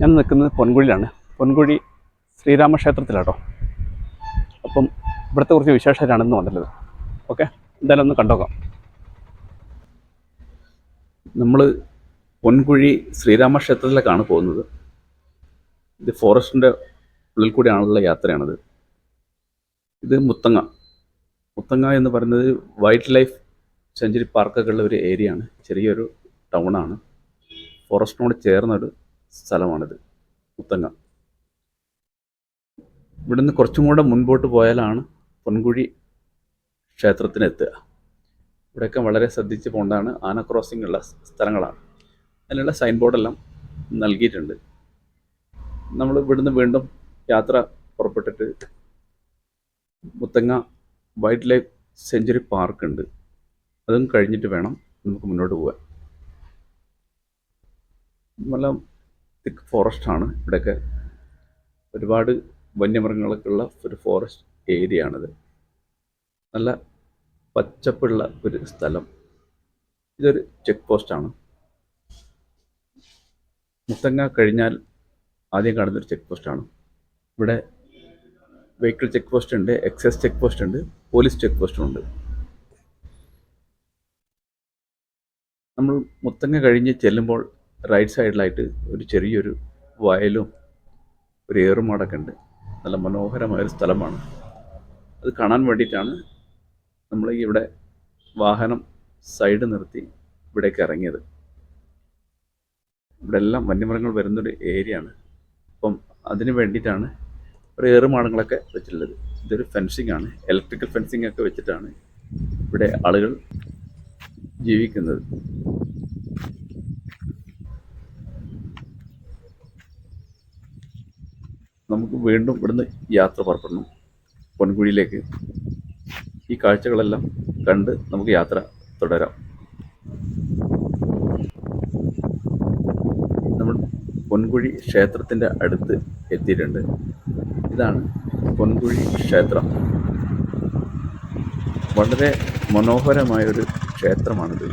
ഞാൻ നിൽക്കുന്നത് പൊൻകുഴിയിലാണ്. പൊൻകുഴി ശ്രീരാമക്ഷേത്രത്തിലാട്ടോ. അപ്പം ഇവിടുത്തെ കുറച്ച് വിശേഷമാണ് ഇന്ന് വന്നിട്ടുള്ളത്. ഓക്കെ? എന്തായാലും ഒന്ന് കണ്ടോക്കാം. നമ്മൾ പൊൻകുഴി ശ്രീരാമക്ഷേത്രത്തിലേക്കാണ് പോകുന്നത്. ഇത് ഫോറസ്റ്റിന്റെ ഉള്ളിൽ കൂടിയാണുള്ള യാത്രയാണിത്. ഇത് മുത്തങ്ങ. മുത്തങ്ങ എന്ന് പറയുന്നത് വൈൽഡ് ലൈഫ് സെഞ്ചുറി പാർക്കൊക്കെ ഉള്ള ഒരു ഏരിയ ആണ് ചെറിയൊരു ടൗണാണ്. ഫോറസ്റ്റിനോട് ചേർന്നൊരു സ്ഥലമാണിത്. മുത്തങ്ങ ഇവിടുന്ന് കുറച്ചും കൂടെ മുൻപോട്ട് പോയാലാണ് പൊൻകുഴി ക്ഷേത്രത്തിനെത്തുക. ഇവിടെയൊക്കെ വളരെ ശ്രദ്ധിച്ച് പോകേണ്ടതാണ്. ആന ക്രോസിംഗ് ഉള്ള സ്ഥലങ്ങളാണ്. അതിനുള്ള സൈൻ ബോർഡെല്ലാം നൽകിയിട്ടുണ്ട്. നമ്മൾ ഇവിടുന്ന് വീണ്ടും യാത്ര പുറപ്പെട്ടിട്ട് Muthanga wild life sanctuary park ഉണ്ട്. അതും കഴിഞ്ഞിട്ട് വേണം നമുക്ക് മുന്നോട്ട് പോകാൻ. നല്ല തിക്ക് ഫോറസ്റ്റ് ആണ് ഇവിടെയൊക്കെ ഒരുപാട് വന്യമൃഗങ്ങളൊക്കെ ഉള്ള ഒരു ഫോറസ്റ്റ് ഏരിയ ആണിത് നല്ല പച്ചപ്പുള്ള ഒരു സ്ഥലം. ഇതൊരു ചെക്ക് പോസ്റ്റാണ്. മുത്തങ്ങ കഴിഞ്ഞാൽ ആദ്യം കാണുന്നൊരു ചെക്ക് പോസ്റ്റാണ്. ഇവിടെ വെഹിക്കിൾ ചെക്ക് പോസ്റ്റ് ഉണ്ട് എക്സൈസ് ചെക്ക് പോസ്റ്റ് ഉണ്ട് പോലീസ് ചെക്ക് പോസ്റ്റും ഉണ്ട്. നമ്മൾ മുത്തങ്ങ കഴിഞ്ഞ് ചെല്ലുമ്പോൾ റൈറ്റ് സൈഡിലായിട്ട് ഒരു ചെറിയൊരു വയലും ഒരു ഏറുമാടൊക്കെ ഉണ്ട്. നല്ല മനോഹരമായൊരു സ്ഥലമാണ്. അത് കാണാൻ വേണ്ടിയിട്ടാണ് നമ്മൾ ഇവിടെ വാഹനം സൈഡ് നിർത്തി ഇവിടേക്ക് ഇറങ്ങിയത്. ഇവിടെ എല്ലാം വന്യമൃഗങ്ങൾ വരുന്നൊരു ഏരിയ ആണ്. അപ്പം അതിന് വേണ്ടിയിട്ടാണ് ഒരു ഏറുമാടങ്ങളൊക്കെ വെച്ചിട്ടുള്ളത്. ഇതൊരു ഫെൻസിങ് ആണ്. ഇലക്ട്രിക്കൽ ഫെൻസിങ് ഒക്കെ വെച്ചിട്ടാണ് ഇവിടെ ആളുകൾ ജീവിക്കുന്നത്. നമുക്ക് വീണ്ടും ഇവിടുന്ന് യാത്ര പുറപ്പെടണം പൊൻകുഴിയിലേക്ക്. ഈ കാഴ്ചകളെല്ലാം കണ്ട് നമുക്ക് യാത്ര തുടരാം. നമ്മൾ പൊൻകുഴി ക്ഷേത്രത്തിന്റെ അടുത്ത് എത്തിയിട്ടുണ്ട്. ഇതാണ് പൊൻകുഴി ക്ഷേത്രം. വളരെ മനോഹരമായൊരു ക്ഷേത്രമാണിത്.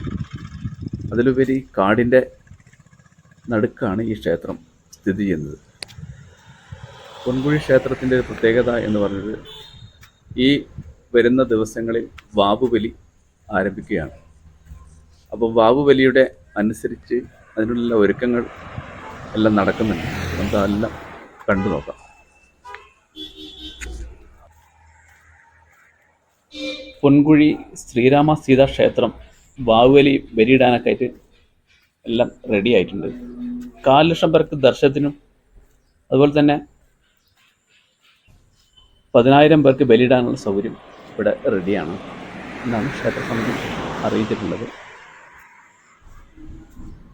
അതിലുപരി കാടിന്റെ നടുക്കാണ് ഈ ക്ഷേത്രം സ്ഥിതി ചെയ്യുന്നത്. പൊൻകുഴി ക്ഷേത്രത്തിന്റെ ഒരു പ്രത്യേകത എന്ന് പറഞ്ഞത് ഈ വരുന്ന ദിവസങ്ങളിൽ വാവുബലി ആരംഭിക്കുകയാണ്. അപ്പോൾ വാവുബലിയുടെ അനുസരിച്ച് അതിനുള്ള ഒരുക്കങ്ങൾ എല്ലാം നടക്കുന്നുണ്ട്. നമുക്ക് അതെല്ലാം കണ്ടു നോക്കാം. പൊൻകുഴി ശ്രീരാമ സീതാ ക്ഷേത്രം വാവുബലി ബലിയിടാനൊക്കെ ആയിട്ട് എല്ലാം റെഡി ആയിട്ടുണ്ട്. കാൽ ലക്ഷം പേർക്ക് ദർശനത്തിനും അതുപോലെ തന്നെ പതിനായിരം പേർക്ക് ബലിയിടാനുള്ള സൗകര്യം ഇവിടെ റെഡിയാണ്. എന്നാണ് ക്ഷേത്ര സമിതി അറിയിച്ചിട്ടുള്ളത്.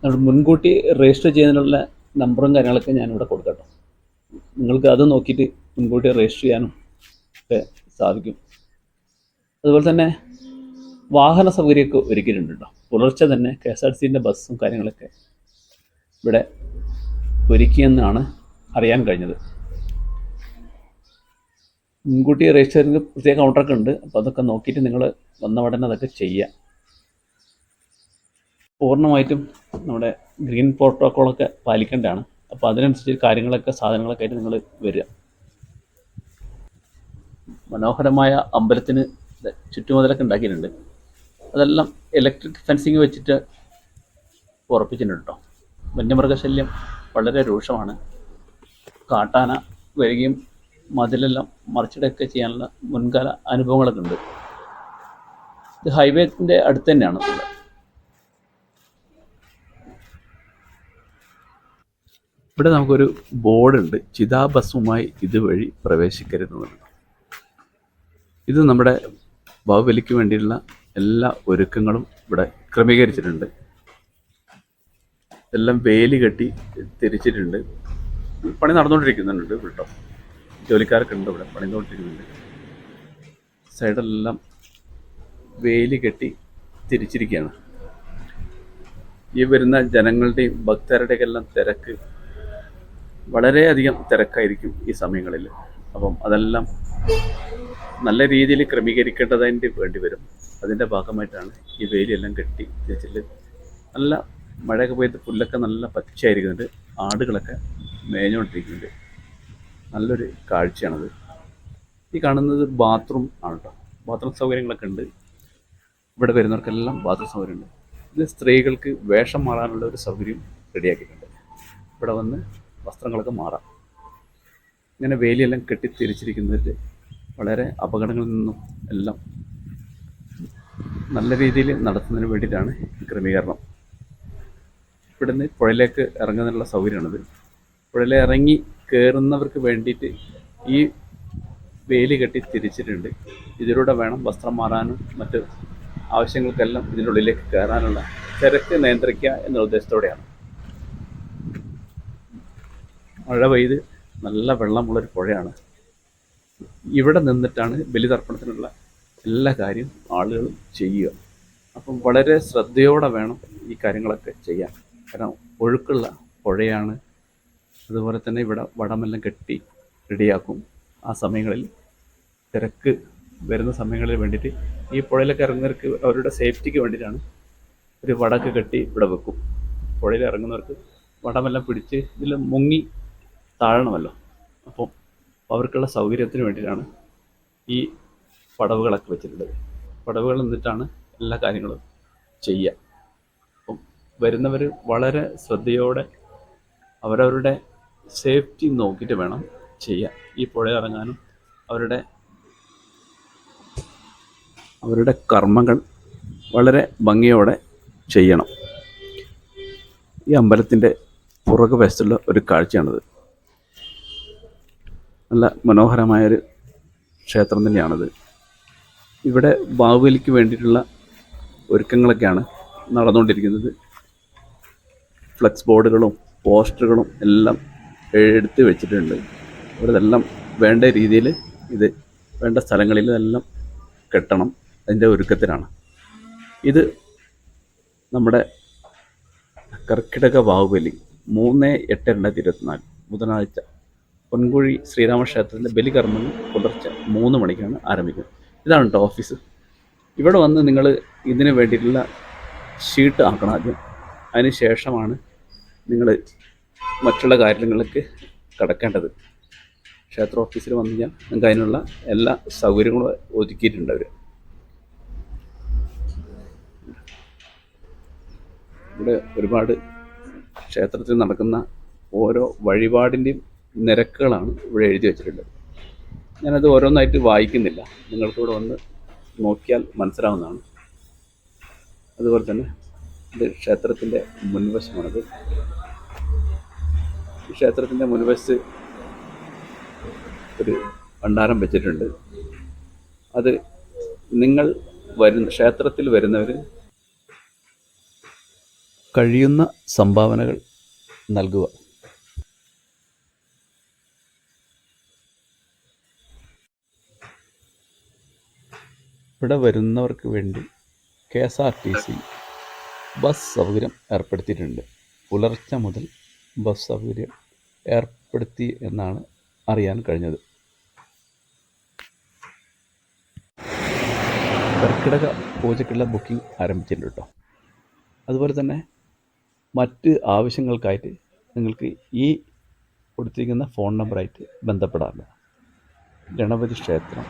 നമ്മൾ മുൻകൂട്ടി രജിസ്റ്റർ ചെയ്യുന്നതിനുള്ള നമ്പറും കാര്യങ്ങളൊക്കെ ഞാനിവിടെ കൊടുക്കട്ടോ. നിങ്ങൾക്ക് അത് നോക്കിയിട്ട് മുൻകൂട്ടി രജിസ്റ്റർ ചെയ്യാനും ഒക്കെ സാധിക്കും. അതുപോലെ തന്നെ വാഹന സൗകര്യമൊക്കെ ഒരുക്കിയിട്ടുണ്ട് പുലർച്ചെ തന്നെ കെ എസ് ആർ സിന്റെ ബസ്സും കാര്യങ്ങളൊക്കെ ഇവിടെ ഒരുക്കിയെന്നാണ് അറിയാൻ കഴിഞ്ഞത്. മുൻകൂട്ടി രജിസ്റ്ററിന് പ്രത്യേക കൗണ്ടറൊക്കെ ഉണ്ട്. അപ്പോൾ അതൊക്കെ നോക്കിയിട്ട് നിങ്ങൾ വന്ന ഉടനെ അതൊക്കെ ചെയ്യുക പൂർണമായിട്ടും നമ്മുടെ ഗ്രീൻ പ്രോട്ടോക്കോളൊക്കെ പാലിക്കേണ്ടതാണ്. അപ്പോൾ അതിനനുസരിച്ച് കാര്യങ്ങളൊക്കെ സാധനങ്ങളൊക്കെ ആയിട്ട് നിങ്ങൾ വരിക. മനോഹരമായ അമ്പലത്തിന് ചുറ്റുമതിലൊക്കെ ഉണ്ടാക്കിയിട്ടുണ്ട്. അതെല്ലാം ഇലക്ട്രിക് ഫെൻസിങ് വെച്ചിട്ട് ഉറപ്പിച്ചിട്ടുണ്ട് കേട്ടോ വന്യമൃഗശല്യം വളരെ രൂക്ഷമാണ്. കാട്ടാന വരികയും മതിലെല്ലാം മറിച്ചിടൊക്കെ ചെയ്യാനുള്ള മുൻകാല അനുഭവങ്ങളൊക്കെ ഉണ്ട്. ഇത് ഹൈവേന്റെ അടുത്ത് തന്നെയാണ്. ഇവിടെ നമുക്കൊരു ബോർഡുണ്ട്. ചിതാഭസ്മമായി ഇതുവഴി പ്രവേശിക്കരുതെന്ന് ഇത് നമ്മുടെ ബാഹുബലിക്ക് വേണ്ടിയുള്ള എല്ലാ ഒരുക്കങ്ങളും ഇവിടെ ക്രമീകരിച്ചിട്ടുണ്ട്. എല്ലാം വേലി കെട്ടി തിരിച്ചിട്ടുണ്ട്. പണി നടന്നുകൊണ്ടിരിക്കുന്നുണ്ട് കേട്ടോ. ജോലിക്കാരൊക്കെ ഉണ്ട് ഇവിടെ പണിതുകൊണ്ടിരിക്കുന്നുണ്ട് സൈഡെല്ലാം വേലി കെട്ടി തിരിച്ചിരിക്കുകയാണ്. ഈ വരുന്ന ജനങ്ങളുടെയും ഭക്തരുടെയൊക്കെ എല്ലാം തിരക്ക് വളരെയധികം തിരക്കായിരിക്കും ഈ സമയങ്ങളിൽ. അപ്പം അതെല്ലാം നല്ല രീതിയിൽ ക്രമീകരിക്കേണ്ടതിന്റെ വേണ്ടി വരും. അതിന്റെ ഭാഗമായിട്ടാണ് ഈ വേലിയെല്ലാം കെട്ടി തിരിച്ചിട്ട് നല്ല മഴയൊക്കെ പെയ്ത് പുല്ലൊക്കെ നല്ല പച്ചയായിരിക്കുന്നുണ്ട്. ആടുകളൊക്കെ മേഞ്ഞുകൊണ്ടിരിക്കുന്നുണ്ട്. നല്ലൊരു കാഴ്ചയാണത്. ഈ കാണുന്നത് ബാത്റൂം ആണ് കേട്ടോ ബാത്റൂം സൗകര്യങ്ങളൊക്കെ ഉണ്ട്. ഇവിടെ വരുന്നവർക്കെല്ലാം ബാത്റൂം സൗകര്യമുണ്ട്. ഇത് സ്ത്രീകൾക്ക് വേഷം മാറാനുള്ള ഒരു സൗകര്യം റെഡിയാക്കിയിട്ടുണ്ട്. ഇവിടെ വന്ന് വസ്ത്രങ്ങളൊക്കെ മാറാം. ഇങ്ങനെ വേലിയെല്ലാം കെട്ടി തിരിച്ചിരിക്കുന്നതിൽ വളരെ അപകടങ്ങളിൽ നിന്നും എല്ലാം നല്ല രീതിയിൽ നടത്തുന്നതിന് വേണ്ടിയിട്ടാണ് ക്രമീകരണം. ഇവിടുന്ന് പുഴയിലേക്ക് ഇറങ്ങുന്നതിനുള്ള സൗകര്യമാണിത്. പുഴയിൽ ഇറങ്ങി കയറുന്നവർക്ക് വേണ്ടിയിട്ട് ഈ വേലി കെട്ടി തിരിച്ചിട്ടുണ്ട്. ഇതിലൂടെ വേണം വസ്ത്രം മാറാനും മറ്റ് ആവശ്യങ്ങൾക്കെല്ലാം ഇതിന്റെ ഉള്ളിലേക്ക് കയറാനുള്ള തിരക്ക് നിയന്ത്രിക്കുക എന്ന ഉദ്ദേശത്തോടെയാണ്. മഴ പെയ്ത് നല്ല വെള്ളമുള്ളൊരു പുഴയാണ്. ഇവിടെ നിന്നിട്ടാണ് ബലിതർപ്പണത്തിനുള്ള എല്ലാ കാര്യവും ആളുകൾ ചെയ്യുക. അപ്പം വളരെ ശ്രദ്ധയോടെ വേണം ഈ കാര്യങ്ങളൊക്കെ ചെയ്യാൻ. കാരണം ഒഴുക്കുള്ള പുഴയാണ് അതുപോലെ തന്നെ ഇവിടെ വടമെല്ലാം കെട്ടി റെഡിയാക്കും. ആ സമയങ്ങളിൽ തിരക്ക് വരുന്ന സമയങ്ങളിൽ വേണ്ടിയിട്ട് ഈ പുഴയിലൊക്കെ ഇറങ്ങുന്നവർക്ക് അവരുടെ സേഫ്റ്റിക്ക് വേണ്ടിയിട്ടാണ് ഒരു വടക്ക് കെട്ടി ഇവിടെ വെക്കും. പുഴയിൽ ഇറങ്ങുന്നവർക്ക് വടമെല്ലാം പിടിച്ച് ഇതിൽ മുങ്ങി താഴണമല്ലോ. അപ്പോൾ അവർക്കുള്ള സൗകര്യത്തിന് വേണ്ടിയിട്ടാണ് ഈ പടവുകളൊക്കെ വെച്ചിട്ടുള്ളത്. പടവുകൾ നിന്നിട്ടാണ് എല്ലാ കാര്യങ്ങളും ചെയ്യുക. അപ്പം വരുന്നവർ വളരെ ശ്രദ്ധയോടെ അവരവരുടെ സേഫ്റ്റി നോക്കിയിട്ട് വേണം ചെയ്യാൻ. ഈ പുഴയിൽ ഇറങ്ങാനും അവരുടെ അവരുടെ കർമ്മങ്ങൾ വളരെ ഭംഗിയോടെ ചെയ്യണം. ഈ അമ്പലത്തിന്റെ പുറകു വശത്തുള്ള ഒരു കാഴ്ചയാണിത്. നല്ല മനോഹരമായൊരു ക്ഷേത്രം തന്നെയാണിത്. ഇവിടെ ബാഹുബലിക്ക് വേണ്ടിയിട്ടുള്ള ഒരുക്കങ്ങളൊക്കെയാണ് നടന്നുകൊണ്ടിരിക്കുന്നത്. ഫ്ലെക്സ് ബോർഡുകളും പോസ്റ്ററുകളും എല്ലാം എടുത്ത് വെച്ചിട്ടുണ്ട്. ഇവിടെല്ലാം വേണ്ട രീതിയിൽ ഇത് വേണ്ട സ്ഥലങ്ങളിൽ ഇതെല്ലാം കെട്ടണം. അതിന്റെ ഒരുക്കത്തിലാണ്. ഇത് നമ്മുടെ കർക്കിടക ബാഹുബലി മൂന്ന് എട്ട് രണ്ടായിരത്തി ഇരുപത്തിനാല് ബുധനാഴ്ച പൊൻകുഴി ശ്രീരാമക്ഷേത്രത്തിന്റെ ബലികർമ്മങ്ങൾ പുലർച്ചെ മൂന്ന് മണിക്കാണ് ആരംഭിക്കുന്നത്. ഇതാണ് കേട്ടോ ഓഫീസ്. ഇവിടെ വന്ന് നിങ്ങൾ ഇതിന് വേണ്ടിയിട്ടുള്ള ഷീട്ട് ആക്കണം ആദ്യം. അതിന് ശേഷമാണ് നിങ്ങൾ മറ്റുള്ള കാര്യങ്ങൾക്ക് കടക്കേണ്ടത്. ക്ഷേത്ര ഓഫീസിൽ വന്നു കഴിഞ്ഞാൽ നിങ്ങൾക്ക് അതിനുള്ള എല്ലാ സൗകര്യങ്ങളും ഒതുക്കിയിട്ടുണ്ട് അവർ ഇവിടെ ഒരുപാട് ക്ഷേത്രത്തിൽ നടക്കുന്ന ഓരോ വഴിപാടിന്റെയും നിരക്കുകളാണ് ഇവിടെ എഴുതി വെച്ചിട്ടുള്ളത്. ഞാനത് ഓരോന്നായിട്ട് വായിക്കുന്നില്ല. നിങ്ങൾക്കിവിടെ വന്ന് നോക്കിയാൽ മനസ്സിലാവുന്നതാണ്. അതുപോലെ തന്നെ ഇത് ക്ഷേത്രത്തിന്റെ മുൻവശമാണത്. ക്ഷേത്രത്തിന്റെ മുൻവശത്ത് ഒരു ഭണ്ഡാരം വെച്ചിട്ടുണ്ട്. അത് നിങ്ങൾ വരുന്ന ക്ഷേത്രത്തിൽ വരുന്നവർ കഴിയുന്ന സംഭാവനകൾ നൽകുക. ഇവിടെ വരുന്നവർക്ക് വേണ്ടി K S R T C bus സൗകര്യം ഏർപ്പെടുത്തിയിട്ടുണ്ട്. പുലർച്ചെ മുതൽ ബസ് സൗകര്യം ഏർപ്പെടുത്തി എന്നാണ് അറിയാൻ കഴിഞ്ഞത്. കർക്കിടക പൂജയ്ക്കുള്ള ബുക്കിംഗ് ആരംഭിച്ചിട്ടുണ്ട് കേട്ടോ. അതുപോലെ തന്നെ മറ്റ് ആവശ്യങ്ങൾക്കായിട്ട് നിങ്ങൾക്ക് ഈ കൊടുത്തിരിക്കുന്ന ഫോൺ നമ്പറായിട്ട് ബന്ധപ്പെടാറുണ്ട് ഗണപതി ക്ഷേത്രം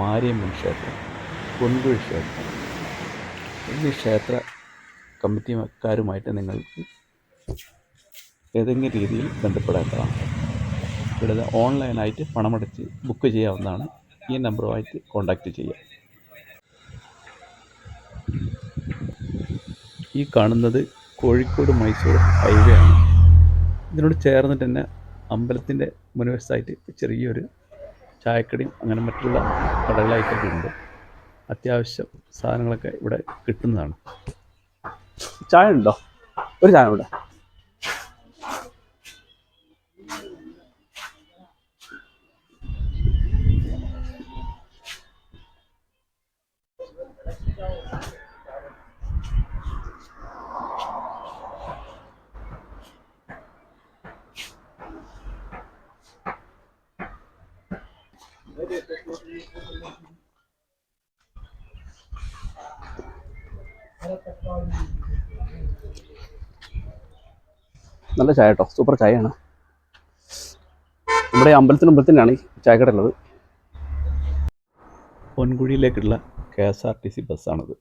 മാരിയമ്മൻ ക്ഷേത്രം പൊൻകുഴി ക്ഷേത്രം എന്നീ ക്ഷേത്ര കമ്മിറ്റിക്കാരുമായിട്ട് നിങ്ങൾക്ക് ഏതെങ്കിലും രീതിയിൽ ബന്ധപ്പെടേണ്ടതാണ്. ഇവിടെ ഓൺലൈനായിട്ട് പണമടച്ച് ബുക്ക് ചെയ്യാവുന്നതാണ് ഈ നമ്പറുമായിട്ട് കോൺടാക്റ്റ് ചെയ്യാം ഈ കാണുന്നത് കോഴിക്കോട് മൈസൂർ ഹൈവേ ആണ്. ഇതിനോട് ചേർന്നിട്ട് തന്നെ അമ്പലത്തിന്റെ മുൻവശത്തായിട്ട് ചെറിയൊരു ചായക്കടയും അങ്ങനെ മറ്റുള്ള കടകളായിട്ടൊക്കെ ഉണ്ട്. അത്യാവശ്യം സാധനങ്ങളൊക്കെ ഇവിടെ കിട്ടുന്നതാണ്. ചായ ഉണ്ടോ? ഒരു ചായ ഇവിടെ നല്ല ചായ കേട്ടോ സൂപ്പർ ചായയാണ്. നമ്മുടെ അമ്പലത്തിന് അമ്പലത്തിനാണ് ഈ ചായക്കട ഉള്ളത് പൊൻകുഴിയിലേക്കുള്ള K S R T C ബസ്സാണിത്.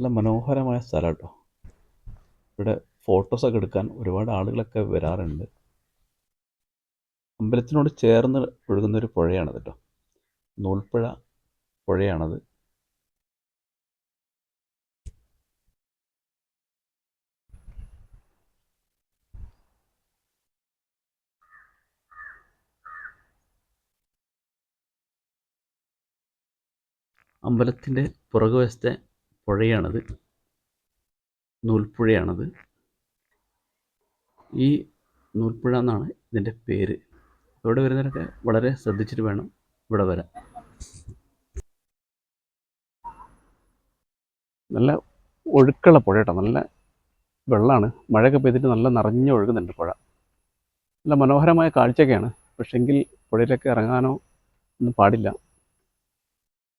നല്ല മനോഹരമായ സ്ഥലം കേട്ടോ ഇവിടെ ഫോട്ടോസൊക്കെ എടുക്കാൻ ഒരുപാട് ആളുകളൊക്കെ വരാറുണ്ട്. അമ്പലത്തിനോട് ചേർന്ന് ഒഴുകുന്നൊരു പുഴയാണത് കേട്ടോ നൂൽപ്പുഴ പുഴയാണത്. അമ്പലത്തിന്റെ പുറകുവശത്തെ പുഴയാണത്. നൂൽപ്പുഴയാണത്. ഈ നൂൽപ്പുഴ എന്നാണ് ഇതിന്റെ പേര്. ഇവിടെ വരുന്നവരൊക്കെ വളരെ ശ്രദ്ധിച്ചിട്ട് വേണം ഇവിടെ വരാൻ. നല്ല ഒഴുക്കുള്ള പുഴ കേട്ടോ. നല്ല വെള്ളമാണ് മഴയൊക്കെ പെയ്തിട്ട് നല്ല നിറഞ്ഞ് ഒഴുകുന്നുണ്ട് പുഴ. നല്ല മനോഹരമായ കാഴ്ചയൊക്കെയാണ്. പക്ഷെങ്കിൽ പുഴയിലൊക്കെ ഇറങ്ങാനോ ഒന്നും പാടില്ല.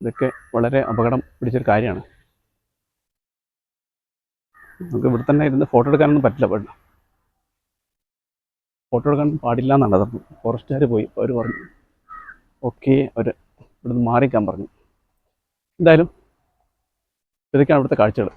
ഇതൊക്കെ വളരെ അപകടം പിടിച്ചൊരു കാര്യമാണ്. നമുക്ക് ഇവിടെ തന്നെ ഇരുന്ന് ഫോട്ടോ എടുക്കാനൊന്നും പറ്റില്ല പെട്ടെന്ന് ഫോട്ടോ എടുക്കാൻ പാടില്ല എന്നാണ് അത് ഫോറസ്റ്റുകാർ പോയി. അവർ പറഞ്ഞു ഓക്കെ അവർ ഇവിടുന്ന് മാറിക്കാൻ പറഞ്ഞു. എന്തായാലും ഇതൊക്കെയാണ് ഇവിടുത്തെ കാഴ്ചകൾ